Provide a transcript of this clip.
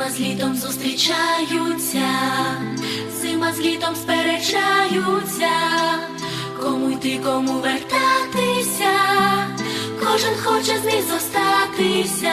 Зима з літом зустрічаються, зима з літом сперечаються, кому йти, кому вертатися, кожен хоче з них зостатися.